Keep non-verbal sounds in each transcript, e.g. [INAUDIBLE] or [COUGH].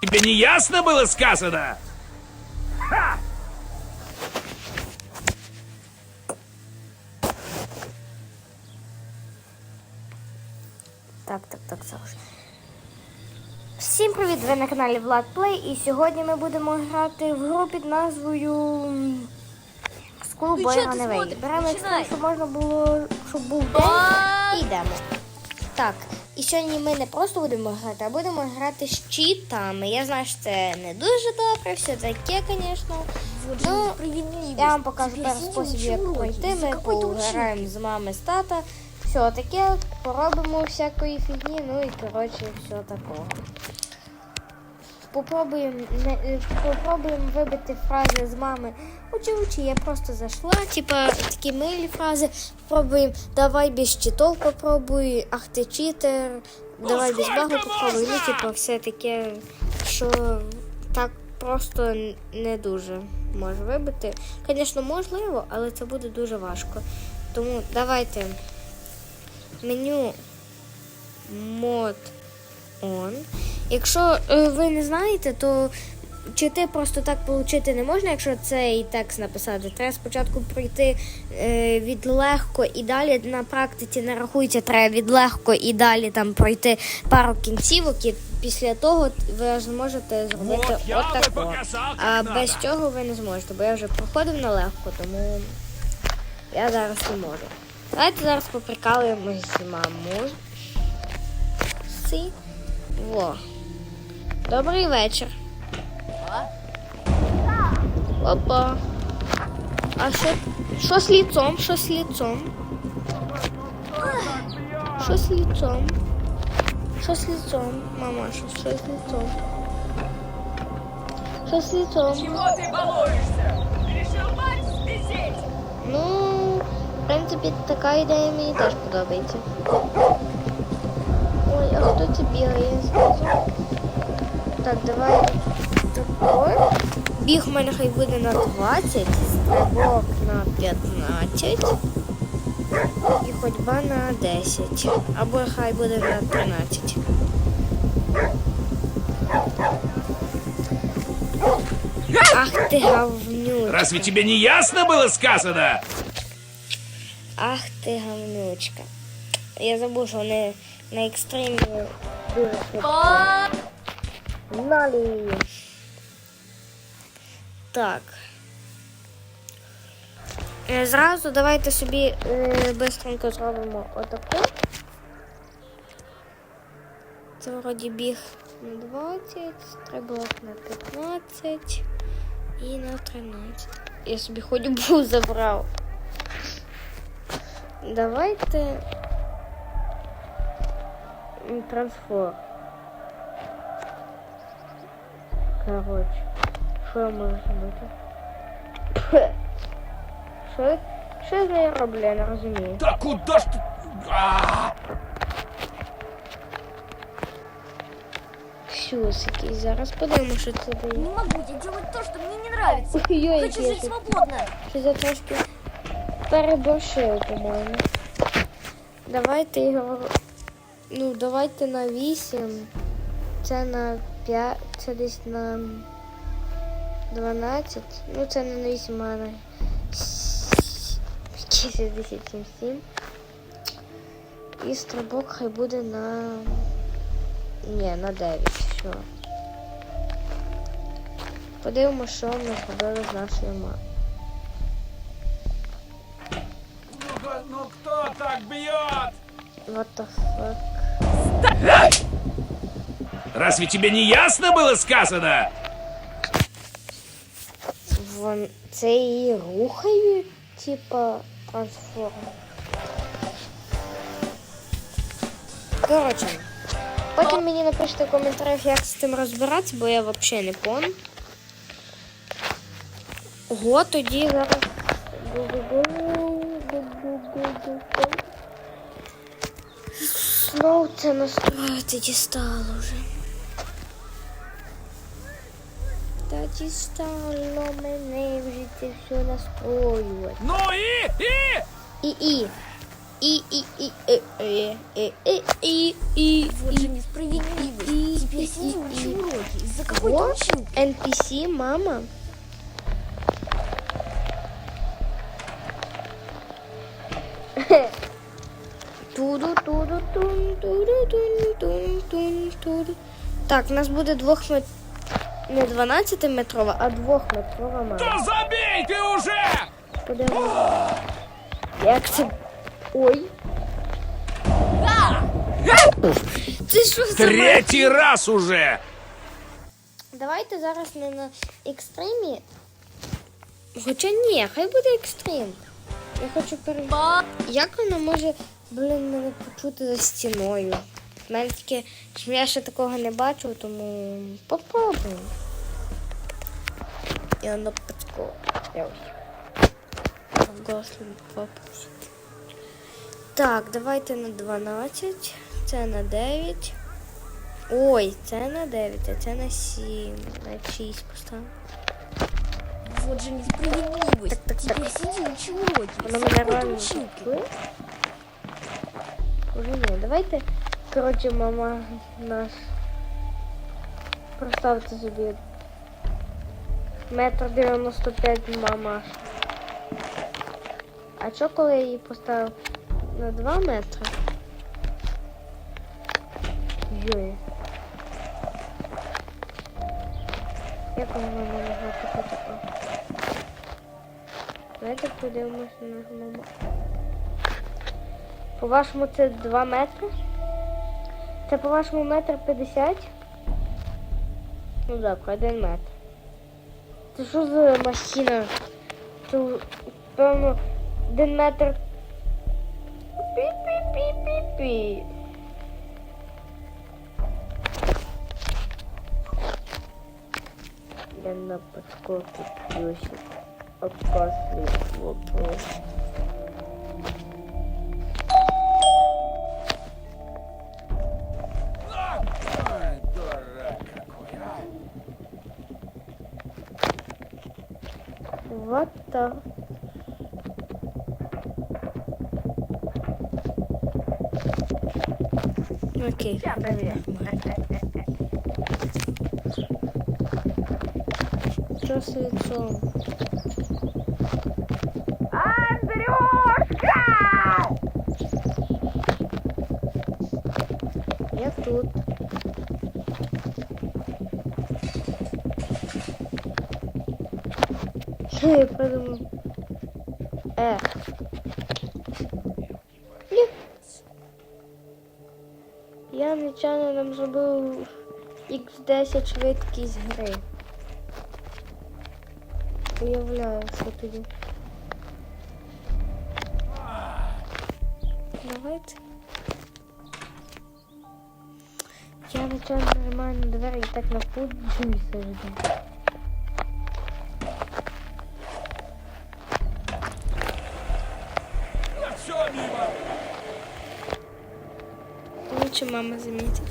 Тебе не ясно было сказано? Так, так, так, завжди. Всім привіт! Ви на каналі Влад Плей і сьогодні ми будемо грати в гру під назвою School Boy Runaway. Беремо щоб можна було, щоб був день і йдемо. Так, і сьогодні ми не просто будемо грати, а будемо грати з читами. Я знаю, що це не дуже добре, все таке, звісно. Ну, я вам покажу перший спосіб, як пройти. Ми пограємо з мами з тата. Все таке, поробимо всякої фігні, ну і коротше, все такого. Попробуємо попробуємо вибити фрази з мами. Учи, учи, я просто зайшла. Типа такі милі фрази. Попробуємо давай без читов попробуй, ах ти читер, давай без багу попробуй. Ну, типа, все таке, що так просто не дуже може вибити. Звісно, можливо, але це буде дуже важко. Тому давайте меню мод on. Якщо е, ви не знаєте, то чити просто так отримати не можна, якщо цей текст написати. Треба спочатку пройти е, від легко і далі на практиці не рахується, треба від легко і далі там пройти пару кінцівок, і після того ви зможете зробити отако. А без цього ви не зможете, бо я вже проходив на легко, тому я зараз не можу. Давайте зараз поприкалуємось з мамою. Во. Добрий вечір. Опа. А що, що з ліцом? Що з ліцом? Що з ліцом? Що з ліцом? Мама, що, що з ліцом? Що з ліцом? Чего ты балуешься? Решил мать взбесить? Ну, в принципі, така ідея мені теж подобається. Ой, а хто це бігає знизу? Так, давай такой. Біг у мене хай буде на 20, стрибок на 15 і ходьба на 10. Або хай буде на 13. Ах ти говнюк. Разве тебе не ясно было сказано? Ах ти гавнючка. Я забув, що вони на екстремі дуже швидко. Знали. Так. Е, Зразу давайте собі е, бистренько зробимо отаку. Це вроді біг на 20, стрибок на 15 і на 13. Я собі ходьбу [LAUGHS] забрав. Давайте м, трансформ. Короче, що я можу зробити? Що? Що я роблю, я не розумію. Да куда ж ты? А! Щось якийсь. Зараз подивимо, що це Не дає. могу я делать то, что мне не нравится. Ой-ой, Хочу який жить я свободно. Щось я трошки переборщив, по-моєму. Давайте його. Ну, давайте на 8. Це на 5. Це десь на 12. Ну, це не на 8, а на 67. 7. І стрибок хай буде на. Ні, на 9. Все. Подивимося, що ми зробили з нашою мамою. Ну, ну кто так бьет? What the fuck? Разве тебе не ясно было сказано? Вон це її рухають, типа трансформ. Коротше, потім мені напишіть в коментарях, як з цим розбиратися, бо я взагалі не пон. Ого, тоді зараз. Знову це настроїти дістало вже. Дістало мене вже це все настроювати. Ну и, и! І і. І і і і і і і і і Вот же несправедливость. И- и- учил и- уроки. Из-за какой-то училки. NPC, мама. Туду, туду, тун, туду, тун, тун, тун, туду. Так, нас буде двох. Не 12-метрова, а двохметрова мама. Да забей ты уже! Подивимося. Як це. Ой. Це що за Третий раз уже! Давайте зараз не на екстримі. Хоча ні, хай буде екстрим. Я хочу перевірити. Як вона може, блін, мене почути за стіною? В мене що я ще такого не бачив, тому попробуємо. І воно підко. Я ось. Гослін попуск. Так, давайте на 12. Це на 9. Ой, це на 9, а це на 7. На 6 поставимо. Вот же несправедливость. Так, так, так. сиди, реально училки. чує? Уже ні, давайте, коротше, мама наш. Представте собі. Метр 95 мама. А що коли я її поставив на 2 метри? Йой. Як вона могла таке таке? Давайте подивимося на мама. По-вашому це 2 метри? Це по-вашому метр 50? Ну так, один метр. Це що за махіна? Це, певно, один метр. Пі-пі-пі-пі-пі. Я на подскоке плюсик. Опасный вопрос. Вот так. Окей. Что с лицом? Андрюшка! Я тут. Я подумал. Э. Ні. Я нечайно нам зробив X10 швидкість гри. Уявляю, що тоді. Давайте. Я нечайно на двері і так напуджуюся Лучше мама заметит.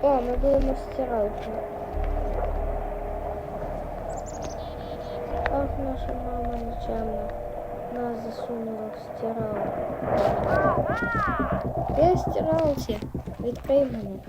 О, мы будем стиралку. Ах, наша мама нечаянно нас засунула в стиралку. Я стирался. Відкрий мене.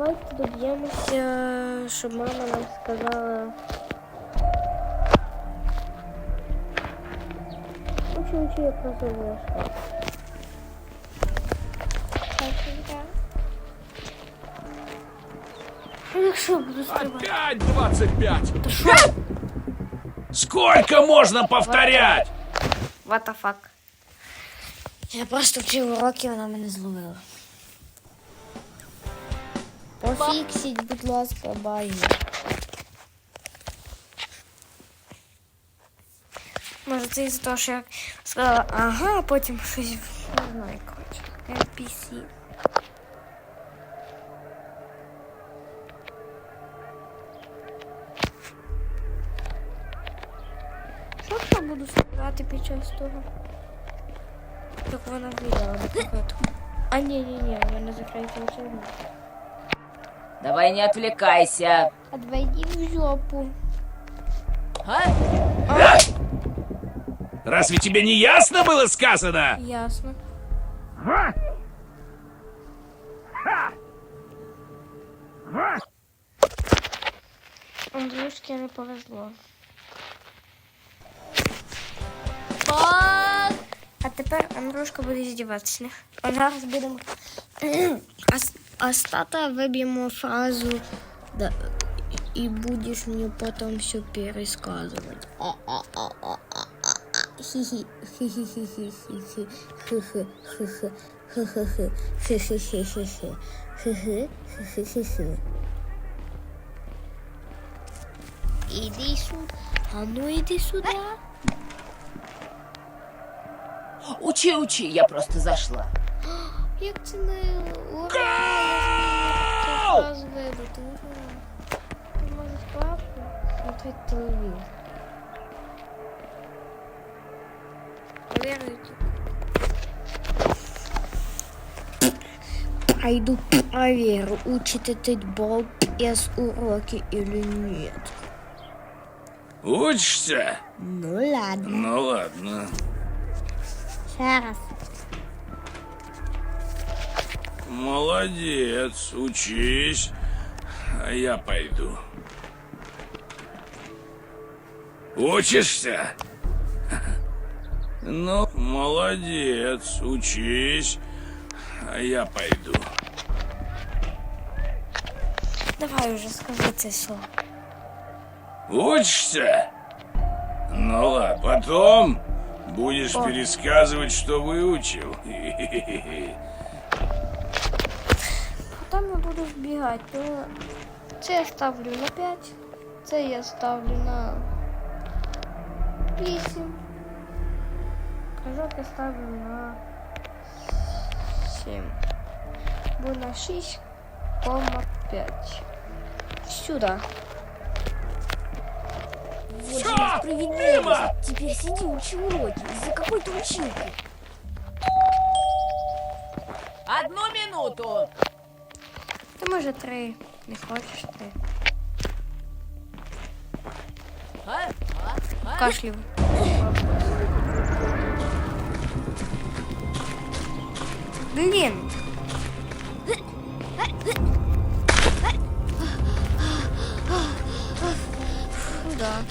Давайте доб'ємося, щоб мама нам сказала. Учи, учи, я просто. Ну, буду стрибати. Опять 25! Та що? Сколько можно повторять? What the fuck? Я просто вчив уроки, вона мене зловила. Пофіксіть, будь ласка, баги. Може, це із-за того, що я сказала ага, а потім щось не знаю, коротше. NPC. Що я буду сказати під час того? як вона виїла. А ні, ні, ні, вона закриється у цьому. Давай не отвлекайся. А йди в жопу. А? Разве тебе не ясно было сказано? Ясно. Андрюшке не повезло. А тепер Андрюшка буде здіватися. А зараз будемо. [CLEARS THROAT] А, с- а з тата виб'ємо фразу да, і будеш мені потім все пересказувати. Хі-хі. Хі-хі-хі-хі-хі. Хі-хі. Хі-хі. Хі-хі. Хі-хі-хі-хі-хі. Хі-хі. Хі-хі-хі-хі. Іди сюди. А ну іди сюди. Учи, учи, я просто зашла. Як це не раз вибити. Ура! Ти можеш папу смотреть телевізор. Проверите. Пойду проверю, учит этот Боб из уроки или нет. Учишься? Ну ладно. Ну ладно. Раз. Молодец, учись. А я пойду. Учишься? [LAUGHS] Ну, молодец, учись. А я пойду. Давай уже скажи це слово. Учишься? Ну ладно, потом будешь О. пересказывать, что выучил. [LAUGHS] Потім я буду збігати. Ну, це я ставлю на 5, це я ставлю на 8. Кажок я ставлю на 7. Бо на 6,5. Сюда. Вот же справедливость. Теперь сиди, учи уроки. Из-за какой-то училки. Одну минуту. Ти може три. Не хочеш три. А? А? А? Кашлів. Блін. Ну да.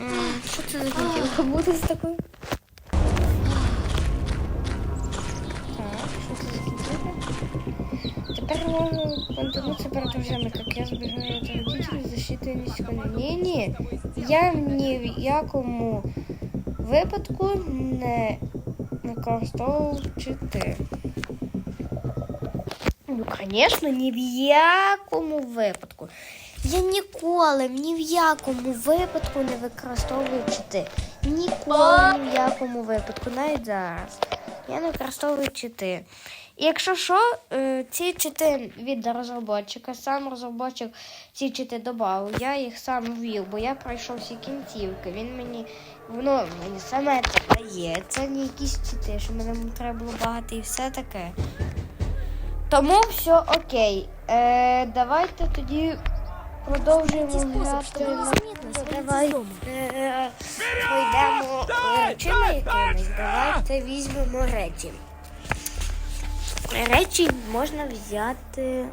М, Що це за кінцівка буде з такою? Перед друзьями, как я збігаю від родителей защити низько. Ні, ні. Я ні в якому випадку не використовував чити. Ну, звісно, ні в якому випадку. Я ніколи, ні в якому випадку не використовую чити. Ніколи, ні в якому випадку, навіть зараз. Я не використовую чити. І якщо що, е, ці чити від розробника, сам розробник ці чити додав, я їх сам ввів, бо я пройшов всі кінцівки. Він мені, воно мені саме це дає. Це не якісь чити, що мене треба було багато і все таке. Тому все окей. Е, давайте тоді продовжуємо грати. на- е, речами якимись. Давайте візьмемо речі. Речі можна взяти.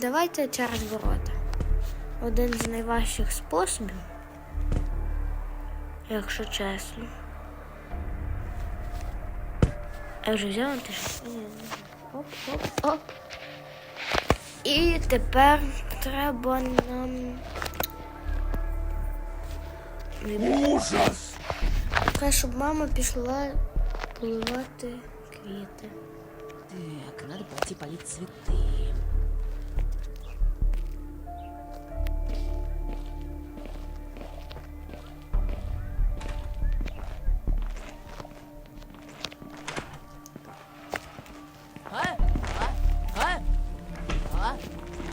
Давайте через ворота. Один з найважчих способів, якщо чесно. Я вже взяла ти ж. Оп, оп, оп. І тепер треба нам. Ужас! Треба, щоб мама пішла поливати квіти. Так, надо пойти полить цветы. А? А? А?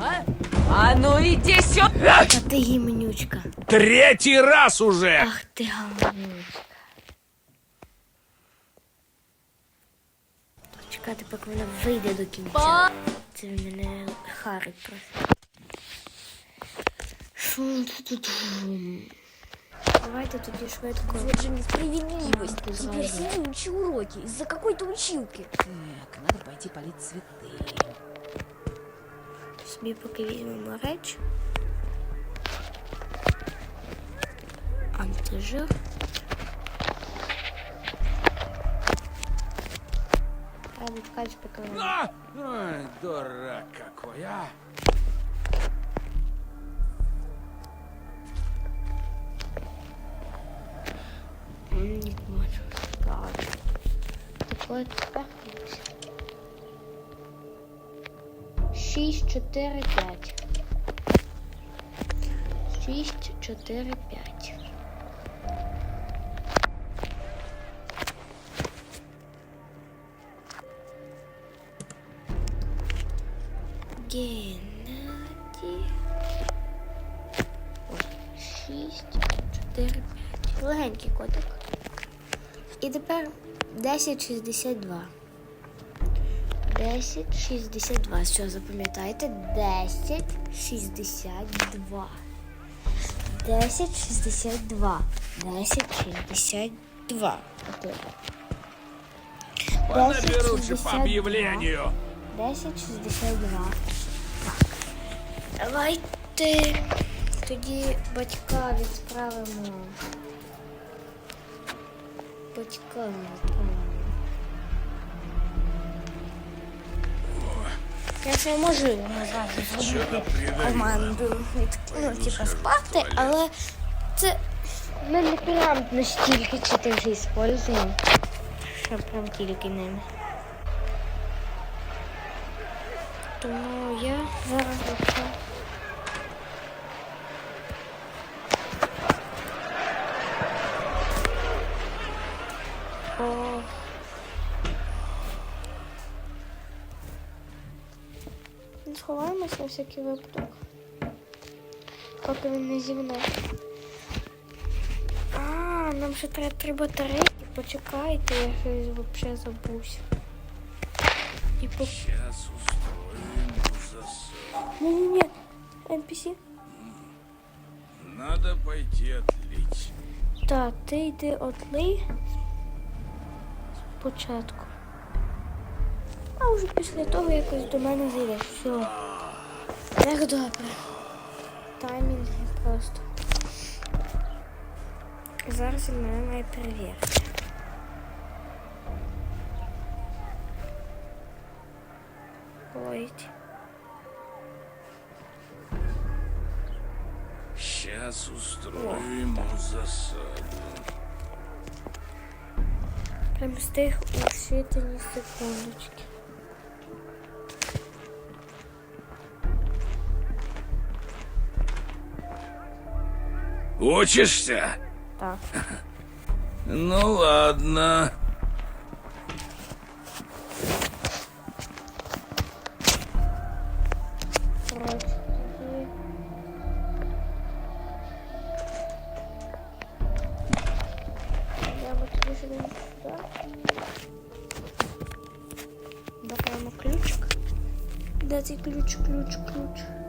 А? А ну иди сюда! еще... А ти гімнючка. Третий раз уже! Ах ти гамнючка. Чекати, поки вона вийде до кінця. Це мене харить просто. Шум тут. Давайте тоді швидко. Вот же несправедливость. Теперь сразу. сидячие уроки из-за какой-то училки. Так, надо пойти полить цветы. Собі поки візьмемо речі. Антижир. Кажуть, кажуть, потом. Ой, дурак какой, а! Он не может сказать. Такой успех. 6, 4, 5. 6, 4, 5. Шість, чотири, п'ять. Легенький котик. І тепер 1062. 1062. Що запам'ятайте? 1062. 1062. 1062. Отак. По наберу по 1062. объявлению. 1062. Так. Давайте тоді батька відправимо. Батька відправимо. Я можу назвати зробити команду ну, типу, спати, але це ми не прям настільки чотири використовуємо, що прям тільки ними. Тому я зараз на всякий випадок. Поки він не зівне. А, нам ще треба три батарейки. Почекайте, я щось взагалі забусь. І по Сейчас устроим засаду. Ні-ні-ні, NPC. Надо пойти отлить. Так, ти йди отлий спочатку. А вже після того якось до мене зайдеш. Все. Так добре. Таймінг просто. Зараз він мене має перевірити. Ой. Сейчас устроим засаду. Прям встиг у считані секундочки. Учишься? Так. Ну ладно. дайте ключик, ключик, ключ.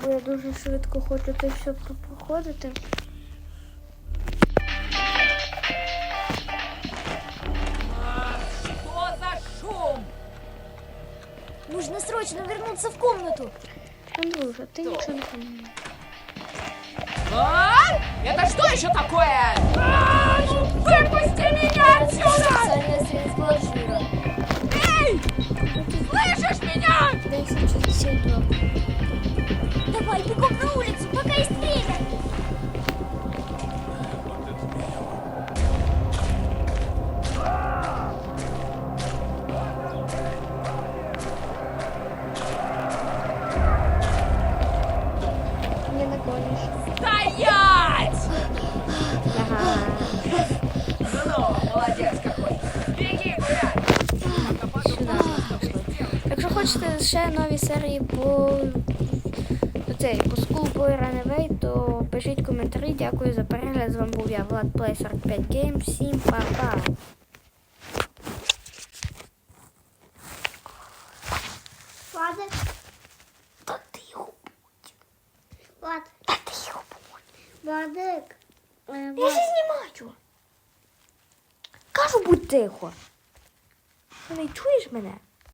бо я дуже швидко хочу це все проходити. Что за шум? Нужно срочно вернуться в комнату. Андрюша, ти нічого не розумієш. А? Это что еще такое? А, ну выпусти меня отсюда! Специальная связь Бложира. Эй! Слышишь меня? 1062. давай, бегом на улицу, пока есть время. Не нагонишь. Стоять! Молодец какой. Беги, гулять. Якщо хочете ще нові серії по цей, по Schoolboy Runaway, то пишіть коментарі. Дякую за перегляд. З вами був я, Влад Play 45 Games. Всім па-па! Владик, Та тихо, Влад, та тихо, Владик. Е, я Влад, ж знімаю. Кажу, будь тихо. Ти не чуєш мене?